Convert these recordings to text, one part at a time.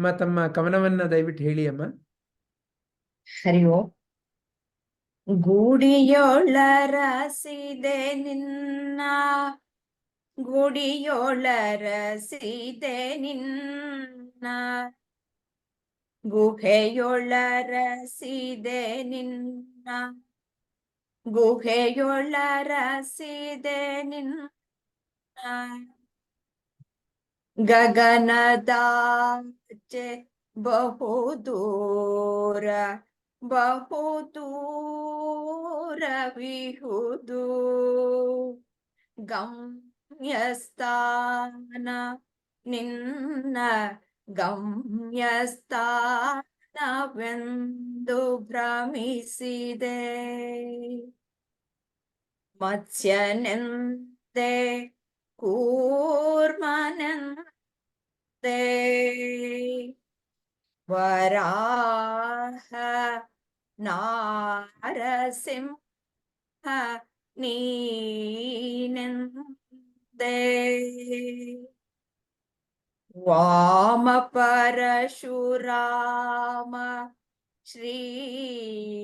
ಅಮ್ಮ, ತಮ್ಮ ಕವನವನ್ನ ದಯವಿಟ್ಟು ಹೇಳಿ ಅಮ್ಮ. ಹರಿ ಓಂ. ಗೂಡಿಯೊಳರಸಿದೆ ನಿನ್ನ ಗುಡಿಯೊಳರಸಿದೆ ನಿನ್ನ, ಗುಹೆಯೊಳರಸಿದೆ ನಿನ್ನ ಗುಹೆಯೊಳರಸಿದೆ ನಿನ್ನ. ಗಗನದಾಚೆ ಬಹುದೂರ ಬಹುದೂರವಿಹುದು ಗಮ್ಯಸ್ಥಾನ ನಿನ್ನ ಗಮ್ಯಸ್ಥಾನವೆಂದು ಭ್ರಮಿಸಿದೆ ಮತ್ಸ್ಯನೆಂದೆ ಕೂರ್ಮನೆಂದೆ ते वराह नारसिंह नीनन्दे वामपरशुराम श्रीराम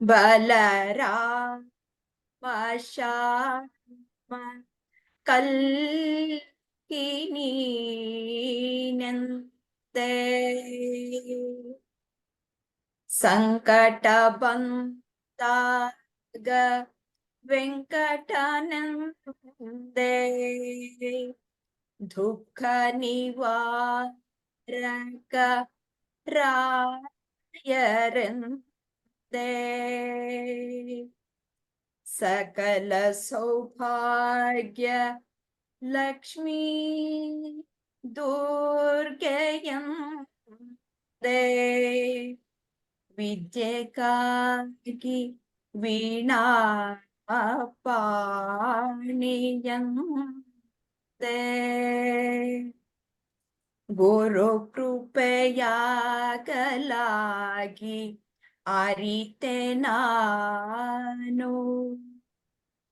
बलराम शाम கல்கினீனந்த சங்கடபந்தாக வெங்கடானந்தே துக்க நிவாரக ராயரந்தே सकल सौभाग्य लक्ष्मी दुर्गय दे विद्यकाकि वीणा पाणीय दे गुरुकृपया की ಕೃಪೆಯಾಗಲಾಗಿ ಅರಿತೆ ನಾನು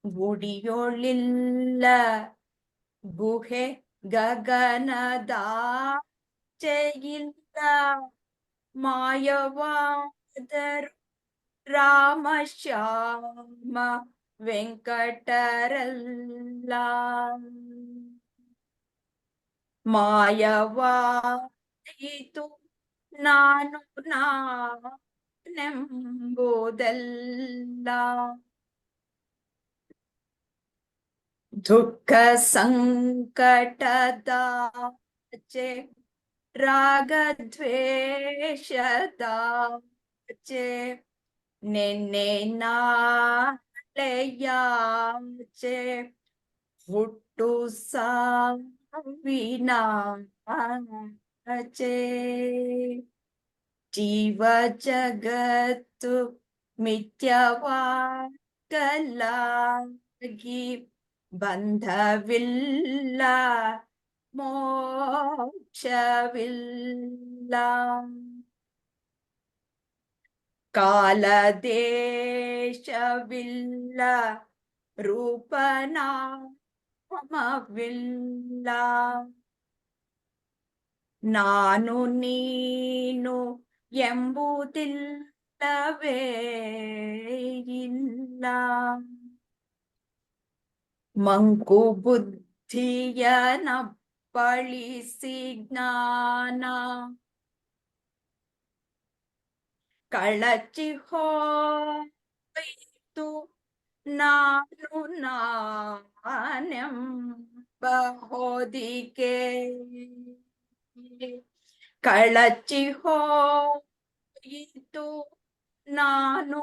ಗುಡಿಯೊಳಿಲ್ಲ ಗುಹೆ ಗಗನದಾಚೆಯಿಲ್ಲ ಮಾಯವಾದರು ರಾಮ ಶ್ಯಾಮ ವೆಂಕಟರಲ್ಲ ಮಾಯವಾಯಿತು ನಾನು ನಾನೆಂಬುದೆಲ್ಲ ದುಃಖ ಸಂಕಟದಾಚೆ ರಾಗದ್ವೇಷದಾಚೆ ನೆನ್ನೆ ನಾಳೆಯಾಚೆ ಹುಟ್ಟು ಸಾವಿನಾಚೆ ಜೀವ ಜಗತ್ತು ಮಿಥ್ಯವಾಗಲಾಗಿ ಬಂಧವಿಲ್ಲ ಮೋಕ್ಷವಿಲ್ಲ ಕಾಲದೇಶವಿಲ್ಲ ರೂಪನಾಮವಿಲ್ಲ ನಾನು ನೀನು എമ്പൂതിൽ മങ്കുബുദ്ധിയനപ്പളിസിജ്ഞാന നാനു നാനം ബഹോദികേ. ಕಳಚಿ ಹೋಯಿತು ನಾನು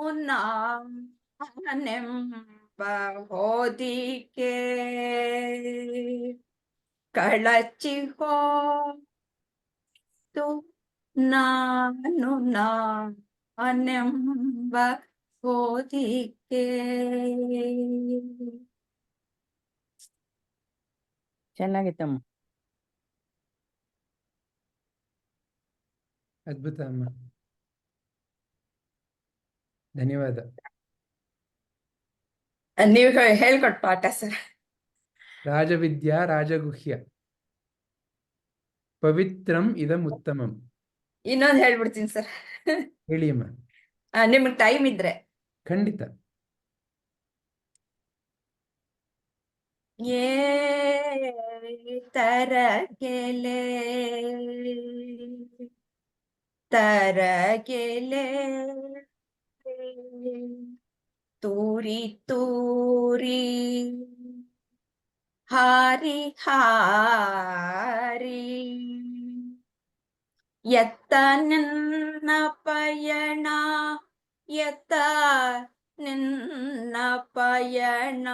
ನಾನೆಂಬ ಹೋದಿಕೆ ಕಳಚಿ ಹೋಯಿತು ನಾನು ನಾನೆಂಬ ಹೋದಿಕೆ ಚೆನ್ನಾಗಿತ್ತಮ್ಮ ಅದ್ಭುತ ಅಮ್ಮ ಧನ್ಯವಾದ. ನೀವು ಹೇಳ್ಕೊಟ್ ಪಾಠ ಸರ್. ರಾಜವಿದ್ಯಾ ರಾಜಗುಹ್ಯ. ಪವಿತ್ರಂ ಇದಂ ಉತ್ತಮಂ. ಇನ್ನೊಂದು ಹೇಳ್ಬಿಡ್ತೀನಿ ಸರ್. ಹೇಳಿ ಅಮ್ಮ ನಿಮ್ಗೆ ಟೈಮ್ ಇದ್ರೆ. ಖಂಡಿತ. ಏ ತರಗೆಲೆ ತರಗೆಲೆ ತೂರಿ ತೂರಿ ಹಾರಿ ಹಾರಿ ಎತ್ತ ನಿನ್ನ ಪಯಣ ಎತ್ತ ನಿನ್ನ ಪಯಣ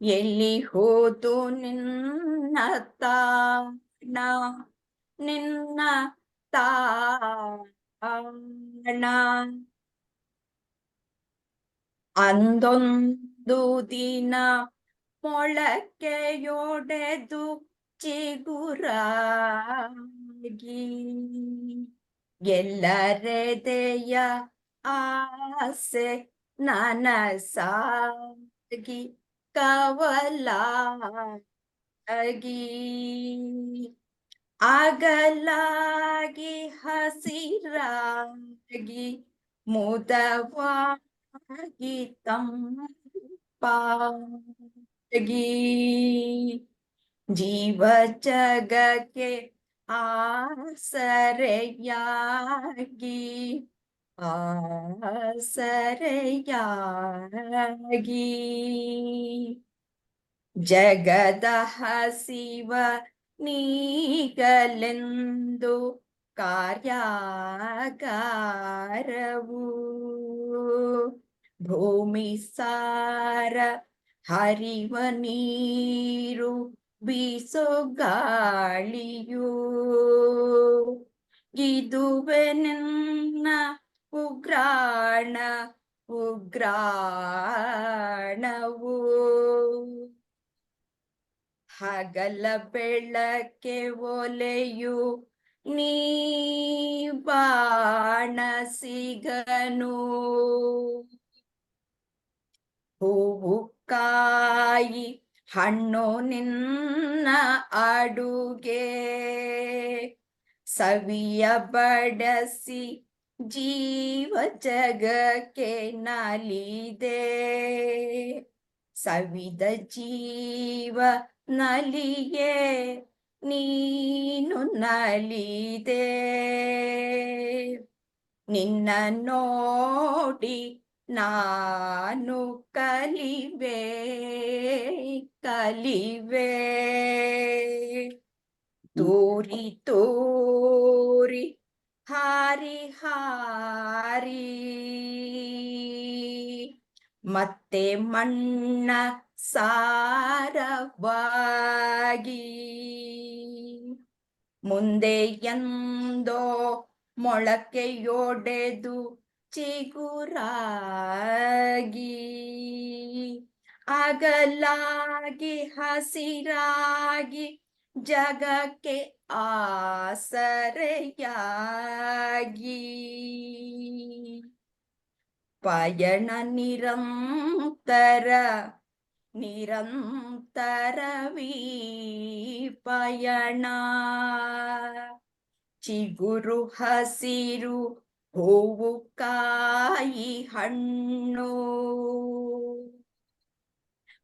ಎಲ್ಲಿ ಹೋದು ನಿನ್ನ ತಾಣ ನಿನ್ನ ತಾಣ ಅಂದೊಂದು ದಿನ ಮೊಳಕೆಯೊಡೆದು ಚಿಗುರಾಗಿ ಎಲ್ಲರೆದೆಯ ಆಸೆ ನನಸಾಗಿ ಕವಲಾಗಿ ಆಗಲಾಗಿ ಹಸಿರಾಗಿ ಮುದವಾಗಿ ತಂಪಾಗಿ ಜೀವ ಜಗಕ್ಕೆ ಆಸರೆಯಾಗಿ ಆಸರೆಯಾಗಿ ಜಗದ ಹಸಿವ ನೀಗಲೆಂದು ಕಾರ್ಯಾಗಾರವು. ಭೂಮಿ ಸಾರ ಹರಿವ ನೀರು ಬೀಸೋ ಗಾಳಿಯು. ಇದುವೆ ನನ್ನ ಉಗ್ರಾಣ ಉಗ್ರಾಣವು. ಹಗಲ ಬೆಳಕೆ ಒಲೆಯು ನೀ ಬಾಣ ಸಿಗನು ಹೂವು ಕಾಯಿ ಹಣ್ಣು ನಿನ್ನ ಅಡುಗೆ. ಸವಿಯ ಬಡಸಿ ಜೀವ ಜಗಕ್ಕೆ ನಲಿದೆ. ಸವಿದ ಜೀವ ನಲಿಯೇ ನೀನು ನಲಿದೆ. ನಿನ್ನ ನೋಡಿ ನಾನು ಕಲಿವೆ ಕಲಿವೆ. ತೂರಿ ತೂರಿ ಹಾರಿ ಹಾರಿ. ಮತ್ತೆ ಮಣ್ಣ ಸಾರವಾಗಿ. ಮುಂದೆ ಎಂದೋ ಮೊಳಕೆಯೊಡೆದು ಚಿಗುರಾಗಿ. ಅಗಲಾಗಿ ಹಸಿರಾಗಿ ಜಗಕ್ಕೆ ಆಸರೆಯಾಗಿ. ಪಯಣ ನಿರಂತರ ನಿರಂತರವೀ ಪಯಣ ಚಿಗುರು ಹಸಿರು ಹೂವು ಕಾಯಿ ಹಣ್ಣು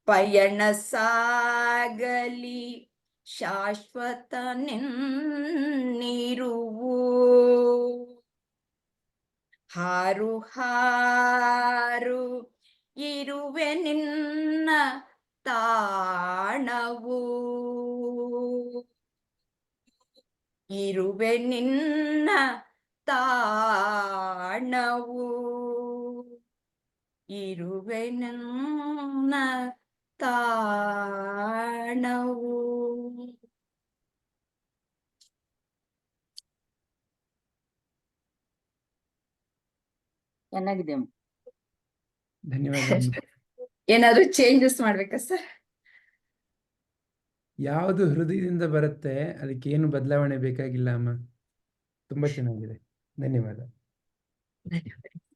ಪಯಣ ಸಾಗಲಿ ಶಾಶ್ವತ ನಿನ್ನಿರುವು ಹಾರು ಹಾರು ಇರುವೆ ನಿನ್ನ ತಾಣವು. ಇರುವೆ ನಿನ್ನ ತಾಣವು. ಇರುವೆ ನನ್ನ ತಾಣವು. ಚೆನ್ನಾಗಿದೆ. ಧನ್ಯವಾದ. ಏನಾದ್ರು ಚೇಂಜಸ್ ಮಾಡ್ಬೇಕಾ ಸರ್ ಯಾವುದು ಹೃದಯದಿಂದ ಬರುತ್ತೆ ಅದಕ್ಕೆ ಏನು ಬದಲಾವಣೆ ಬೇಕಾಗಿಲ್ಲ ಅಮ್ಮ. ತುಂಬಾ ಚೆನ್ನಾಗಿದೆ. ಧನ್ಯವಾದ. ಧನ್ಯವಾದ.